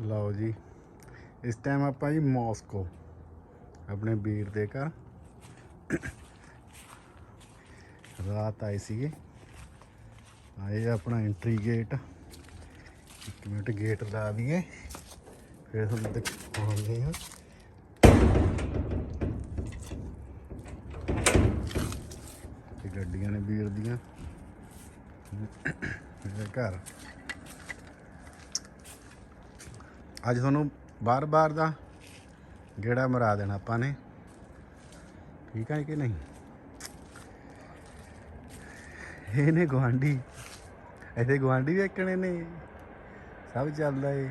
ਲਓ ਜੀ, ਇਸ ਟਾਈਮ ਆਪਾਂ ਜੀ ਮਾਸਕੋ, ਆਪਣੇ ਵੀਰ ਦੇ ਘਰ। ਰਾਤ ਆਏ ਸੀਗੇ। ਆਏ ਆਪਣਾ ਐਂਟਰੀ ਗੇਟ ਇੱਕ ਮਿੰਟ ਗੇਟ ਲਾ ਦਈਏ, ਫਿਰ ਤੁਹਾਨੂੰ ਦਿਖਾਉਂਦੇ ਹਾਂ ਤੇ ਗੱਡੀਆਂ ਨੇ ਵੀਰ ਦੀਆਂ। ਮੇਰੇ ਘਰ। ਅੱਜ ਤੁਹਾਨੂੰ ਬਾਰ-ਬਾਰ ਦਾ ਗੇੜਾ ਮਰਾ ਦੇਣਾ ਆਪਾਂ ਨੇ। ਠੀਕ ਹੈ ਕਿ ਨਹੀਂ? ਇਹ ਨੇ ਗਵਾਂਢੀ ਇੱਥੇ ਗਵਾਂਢੀ ਵੇਖਣੇ ਨੇ। ਸਭ ਚੱਲਦਾ ਏ।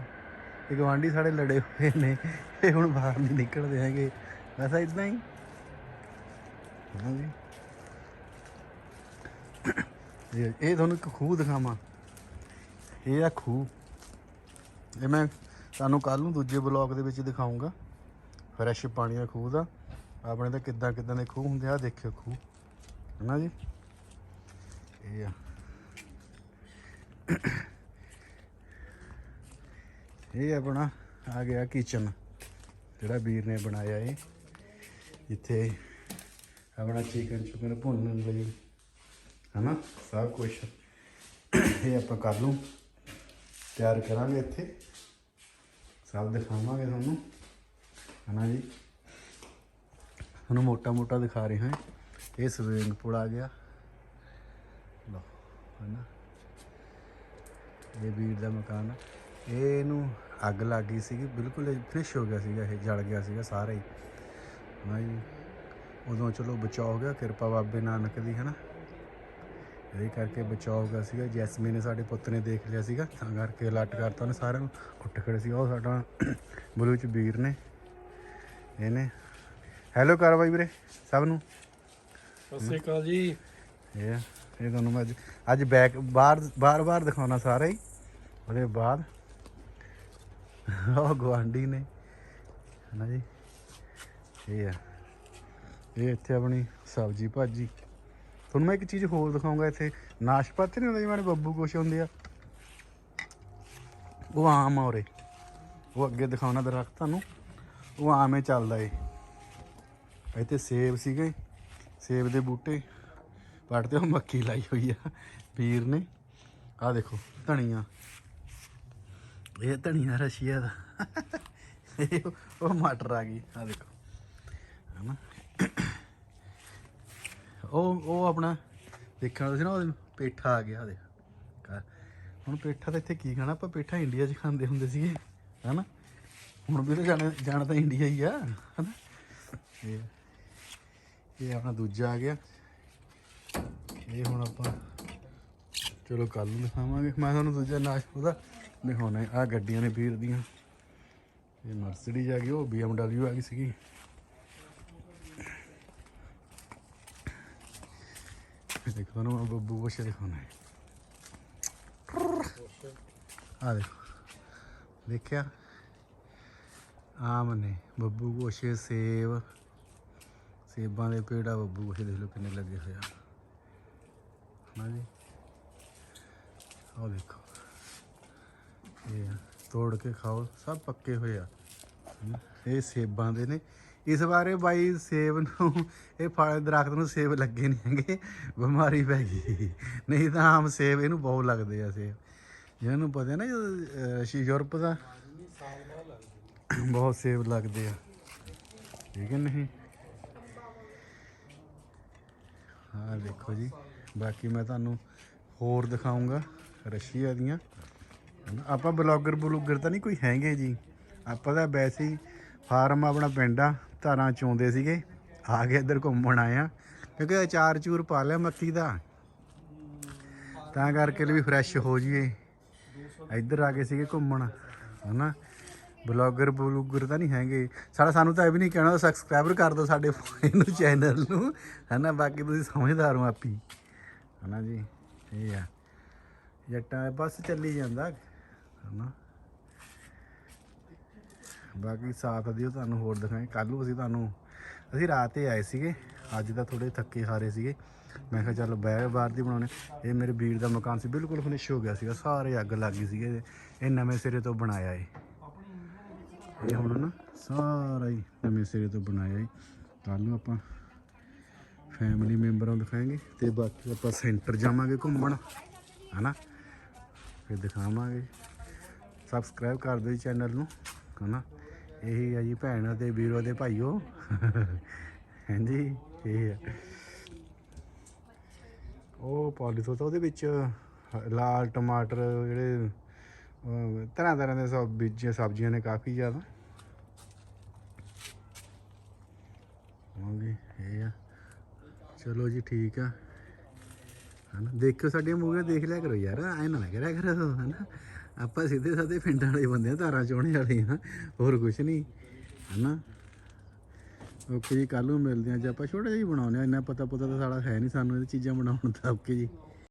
ਇਹ ਗਵਾਂਢੀ ਸਾਡੇ ਲੜੇ ਹੋਏ ਨੇ। ਇਹ ਹੁਣ ਬਾਹਰ ਨਹੀਂ ਨਿਕਲਦੇ ਹੈਗੇ। ਬਸ ਇਦਾਂ ਹੀ। ਹਾਂਜੀ। ਇਹ ਇਹ ਤੁਹਾਨੂੰ ਇੱਕ ਖੂਹ ਦਿਖਾਵਾਂ। ਇਹ ਆ ਖੂਹ। ਇਹ ਮੈਂ ਤੁਹਾਨੂੰ ਕੱਲ ਨੂੰ ਦੂਜੇ ਬਲੌਗ ਦੇ ਵਿੱਚ ਦਿਖਾਉਂਗਾ ਫਰੈਸ਼ ਪਾਣੀ ਦਾ ਖੂਹ ਦਾ। ਆਪਣੇ ਤਾਂ ਕਿੱਦਾਂ ਕਿੱਦਾਂ ਦੇ ਖੂਹ ਹੁੰਦੇ ਆ ਦੇਖਿਓ ਖੂਹ। ਹੈਨਾ ਜੀ? ਇਹ ਆ। ਇਹ ਆਪਣਾ ਆ ਗਿਆ ਕਿਚਨ ਜਿਹੜਾ ਵੀਰ ਨੇ ਬਣਾਇਆ ਇਹ। ਜਿੱਥੇ ਆਪਣਾ ਚਿਕਨ ਚੁਕਨ ਭੁੰਨਣ ਲਈ, ਹਨਾ? ਸਭ ਕੁਝ ਇਹ ਆਪਾਂ ਕਰ ਲੂ ਤਿਆਰ ਕਰਾਂਗੇ ਇੱਥੇ। ਸਭ ਦਿਖਾਵਾਂਗੇ ਤੁਹਾਨੂੰ। ਹਨਾ ਜੀ? ਤੁਹਾਨੂੰ ਮੋਟਾ ਮੋਟਾ ਦਿਖਾ ਰਹੇ ਹਾਂ। ਇਹ ਸਵਿਮਿੰਗ ਪੂਲ ਆ ਗਿਆ। ਲਓ, ਹਨਾ? ਇਹ ਵੀਰ ਦਾ ਮਕਾਨ ਇਹ ਇਹਨੂੰ ਅੱਗ ਲੱਗ ਗਈ ਸੀਗੀ। ਬਿਲਕੁਲ ਫਿਸ਼ ਹੋ ਗਿਆ ਸੀਗਾ, ਇਹ ਜਲ ਗਿਆ ਸੀਗਾ ਸਾਰਾ ਹੀ। ਹਾਂ ਜੀ? ਉਦੋਂ ਚਲੋ ਬਚਾਅ ਹੋ ਗਿਆ, ਕਿਰਪਾ ਬਾਬੇ ਨਾਨਕ ਦੀ, ਹਨਾ? ਇਹਦੇ ਕਰਕੇ ਬਚਾਅ ਹੋ ਗਿਆ ਸੀਗਾ। ਜੈਸਮੀਨ ਨੇ ਸਾਡੇ ਪੁੱਤ ਨੇ ਦੇਖ ਲਿਆ ਸੀਗਾ। ਤਾਂ ਕਰਕੇ ਅਲਰਟ ਕਰਤਾ ਉਹਨੇ ਸਾਰਿਆਂ ਨੂੰ। ਉੱਠ ਖੜੇ ਸੀ ਉਹ ਸਾਡਾ ਬਲੂ ਚ ਵੀਰ ਨੇ। ਇਹਨੇ। ਹੈਲੋ ਕਰ ਬਾਈ ਵੀਰੇ ਸਭ ਨੂੰ। ਸਤਿ ਸ਼੍ਰੀ ਅਕਾਲ ਜੀ। ਇਹ ਇਹ ਤੁਹਾਨੂੰ ਮੈਂ ਅੱਜ ਅੱਜ ਬੈਕ ਬਾਹਰ ਬਾਰ ਬਾਰ ਦਿਖਾਉਣਾ ਸਾਰਾ ਹੀ। ਉਹਦੇ ਬਾਅਦ। ਉਹ ਗਵਾਂਢੀ ਨੇ। ਹਨਾ ਜੀ। ਇਹ ਆ। ਇਹ ਇੱਥੇ ਆਪਣੀ ਸਬਜੀ ਭਾਜੀ। ਤੁਹਾਨੂੰ ਮੈਂ ਇੱਕ ਚੀਜ਼ ਹੋਰ ਦਿਖਾਉਂਗਾ ਇੱਥੇ। ਨਾਸ਼ਪਾਤੀ ਨਹੀਂ ਹੁੰਦਾ ਜਿਵੇਂ ਬੱਬੂ ਕੁਛ ਹੁੰਦੇ ਆ। ਉਹ ਆਮ ਆ ਉਰੇ। ਉਹ ਅੱਗੇ ਦਿਖਾਉਣਾ ਦਰਖਤ ਤੁਹਾਨੂੰ। ਉਹ ਆਮ ਹੀ ਚੱਲਦਾ ਏ। ਇੱਥੇ ਸੇਬ ਸੀਗੇ। ਸੇਬ ਦੇ ਬੂਟੇ। ਪੱਟ ਤੇ ਉਹ ਮੱਕੀ ਲਾਈ ਹੋਈ ਆ। ਵੀਰ ਨੇ। ਆਹ ਦੇਖੋ, ਧਨੀਆ। ਇਹ ਧਨੀਆ ਰਸ਼ੀਆ ਦਾ। ਉਹ ਮਟਰ ਆ ਗਈ। ਆਹ ਦੇਖੋ। ਹਨਾ? ਉਹ ਉਹ ਆਪਣਾ ਦੇਖਣਾ ਤੁਸੀਂ ਨਾ ਉਹ ਪੇਠਾ ਆ ਗਿਆ ਆਹ ਦੇਖ। ਘਰ। ਹੁਣ ਪੇਠਾ ਤਾਂ ਇੱਥੇ ਕੀ ਖਾਣਾ? ਆਪਾਂ ਪੇਠਾ ਇੰਡੀਆ 'ਚ ਖਾਂਦੇ ਹੁੰਦੇ ਸੀਗੇ, ਹਨਾ? ਹੁਣ ਵੀ ਤਾਂ ਜਾਣਾ ਜਾਣਾ ਤਾਂ ਇੰਡੀਆ ਹੀ ਆ, ਹਨਾ? ਇਹ ਇਹ ਆਪਣਾ ਦੂਜਾ ਆ ਗਿਆ। ਇਹ ਹੁਣ ਆਪਾਂ, ਚਲੋ ਕੱਲ ਨੂੰ ਦਿਖਾਵਾਂਗੇ। ਮੈਂ ਤੁਹਾਨੂੰ ਦੂਜਾ ਨਾਸ਼ ਉਹਦਾ ਦਿਖਾਉਣਾ ਆ ਗੱਡੀਆਂ ਨੇ ਵੀਰ ਦੀਆਂ। ਇਹ ਮਰਸੀਡੀਜ਼ ਆ ਗਈ, ਉਹ BMW ਆ ਗਈ ਸੀਗੀ। ਦੇਖੋ ਤੁਹਾਨੂੰ ਬੱਬੂ ਕੁਛ ਦਿਖਾਉਣਾ ਹੈ ਆ ਦੇਖੋ ਦੇਖਿਆ ਆਮ ਨੇ ਬੱਬੂ ਗੋਸ਼ੇ ਸੇਬ ਸੇਬਾਂ ਦੇ ਪੇੜਾ ਬੱਬੂ ਗੋਸ਼ੇ ਦੇਖ ਲਓ ਕਿੰਨੇ ਲੱਗੇ ਹੋਏ ਆ ਜੀ ਆਹ ਦੇਖੋ ਇਹ ਤੋੜ ਕੇ ਖਾਓ ਸਭ ਪੱਕੇ ਹੋਏ ਆ ਇਹ ਸੇਬਾਂ ਦੇ ਨੇ ਇਸ ਬਾਰੇ ਬਾਈ ਸੇਬ ਨੂੰ ਇਹ ਫਲ ਦਰਖਤ ਨੂੰ ਸੇਬ ਲੱਗੇ ਨਹੀਂ ਹੈਗੇ ਬਿਮਾਰੀ ਪੈ ਗਈ। ਨਹੀਂ ਤਾਂ ਆਮ ਸੇਬ ਇਹਨੂੰ ਬਹੁਤ ਲੱਗਦੇ ਆ ਸੇਬ। ਜਿਹਨਾਂ ਨੂੰ ਪਤਾ ਨਾ ਰਸ਼ੀ ਯੂਰਪ ਦਾ ਬਹੁਤ ਸੇਬ ਲੱਗਦੇ ਆ। ਠੀਕ ਹੈ ਨਹੀਂ? ਹਾਂ ਦੇਖੋ ਜੀ ਬਾਕੀ ਮੈਂ ਤੁਹਾਨੂੰ ਹੋਰ ਦਿਖਾਉਂਗਾ ਰਸ਼ੀਆ ਦੀਆਂ। ਹਨਾ, ਆਪਾਂ ਬਲੌਗਰ ਬਲੂਗਰ ਤਾਂ ਨਹੀਂ ਕੋਈ ਹੈਗੇ ਜੀ। ਆਪਾਂ ਤਾਂ ਵੈਸੇ ਹੀ ਫਾਰਮ ਆਪਣਾ ਪਿੰਡ ਆ। ਧਾਰਾਂ ਚੋਂਦੇ ਸੀਗੇ। ਆ ਕੇ ਇੱਧਰ ਘੁੰਮਣ ਆਏ ਆ। ਕਿਉਂਕਿ ਅਚਾਰ ਚੂਰ ਪਾ ਲਿਆ ਮੱਕੀ ਦਾ। ਤਾਂ ਕਰਕੇ ਵੀ ਫਰੈਸ਼ ਹੋ ਜਾਈਏ ਇੱਧਰ ਆ ਗਏ ਸੀਗੇ ਘੁੰਮਣ, ਹਨਾ? ਬਲੌਗਰ ਬਲੂਗਰ ਤਾਂ ਨਹੀਂ ਹੈਗੇ। ਸਾਡਾ ਸਾਨੂੰ ਤਾਂ ਇਹ ਵੀ ਨਹੀਂ ਕਹਿਣਾ ਸਬਸਕ੍ਰਾਈਬਰ ਕਰ ਦਿਓ ਸਾਡੇ ਇਹਨੂੰ ਚੈਨਲ ਨੂੰ, ਹਨਾ? ਬਾਕੀ ਤੁਸੀਂ ਸਮਝਦਾਰ ਹੋ ਆਪੀ। ਹਨਾ ਜੀ? ਇਹ ਆ। ਜੱਟਾਂ ਬਸ ਚੱਲੀ ਜਾਂਦਾ, ਹਨਾ? ਬਾਕੀ ਸਾਥ ਦਿਓ ਤੁਹਾਨੂੰ ਹੋਰ ਦਿਖਾਏ ਕੱਲ ਨੂੰ ਅਸੀਂ ਤੁਹਾਨੂੰ, ਅਸੀਂ ਰਾਤ ਹੀ ਆਏ ਸੀਗੇ। ਅੱਜ ਤਾਂ ਥੋੜੇ ਥੱਕੇ ਹਾਰੇ ਸੀਗੇ। ਮੈਂ ਕਿਹਾ ਚੱਲ ਬਹਿ ਬਾਹਰ ਦੀ ਬਣਾਉਣੇ ਇਹ ਮੇਰੇ ਵੀਰ ਦਾ ਮਕਾਨ ਸੀ, ਬਿਲਕੁਲ ਫਿਨਿਸ਼ ਹੋ ਗਿਆ ਸੀਗਾ। ਸਾਰੇ ਅੱਗ ਲੱਗ ਗਈ ਸੀਗੇ। ਇਹ ਨਵੇਂ ਸਿਰੇ ਤੋਂ ਬਣਾਇਆ ਏ। ਇਹ ਹੁਣ ਨਾ ਸਾਰਾ ਹੀ ਨਵੇਂ ਸਿਰੇ ਤੋਂ ਬਣਾਇਆ ਏ। ਕੱਲ ਨੂੰ ਆਪਾਂ ਫੈਮਿਲੀ ਮੈਂਬਰਾਂ ਨੂੰ ਦਿਖਾਵਾਂਗੇ ਤੇ ਬਾਕੀ ਆਪਾਂ ਸੈਂਟਰ ਜਾਵਾਂਗੇ ਘੁੰਮਣ, ਹਨਾ? ਫਿਰ ਦਿਖਾਵਾਂਗੇ। ਸਬਸਕ੍ਰਾਈਬ ਕਰ ਦਿਓ ਜੀ ਚੈਨਲ ਨੂੰ, ਹਨਾ? ਇਹੀ ਆ ਜੀ ਭੈਣਾਂ ਤੇ ਵੀਰੋ ਦੇ ਭਾਈਓ। ਹਾਂਜੀ, ਇਹ ਆ। ਉਹ ਪੋਲੀਥੋ ਤਾਂ ਉਹਦੇ ਵਿੱਚ ਲਾਲ ਟਮਾਟਰ ਜਿਹੜੇ ਤਰ੍ਹਾਂ ਤਰ੍ਹਾਂ ਦੇ ਸਬ ਬੀਜ ਸਬਜ਼ੀਆਂ ਨੇ ਕਾਫੀ ਜ਼ਿਆਦਾ। ਹੋਣਗੇ ਇਹ ਆ। ਚਲੋ ਜੀ, ਠੀਕ ਆ। ਹਨਾ, ਦੇਖਿਓ ਸਾਡੀਆਂ ਮੂਵੀਆਂ ਦੇਖ ਲਿਆ ਕਰੋ ਯਾਰ, ਐ ਨਾ ਕਰਿਆ ਕਰੋ, ਹਨਾ। ਆਪਾਂ ਸਿੱਧੇ ਸਾਦੇ ਪਿੰਡਾਂ ਵਾਲੇ ਬੰਦੇ ਆ, ਧਾਰਾਂ ਚੋਣੇ ਵਾਲੇ ਆ, ਹੋਰ ਕੁਛ ਨਹੀਂ, ਹਨਾ? ਓਕੇ ਜੀ ਕੱਲ ਨੂੰ ਮਿਲਦੇ ਆ ਜੇ, ਆਪਾਂ ਛੋਟਾ ਜਿਹਾ ਹੀ ਬਣਾਉਂਦੇ ਆ ਇੰਨਾ ਪਤਾ ਪਤਾ ਤਾਂ ਸਾਡਾ ਹੈ ਨਹੀਂ ਸਾਨੂੰ, ਇਹ ਚੀਜ਼ਾਂ ਬਣਾਉਣ ਦਾ, ਓਕੇ ਜੀ?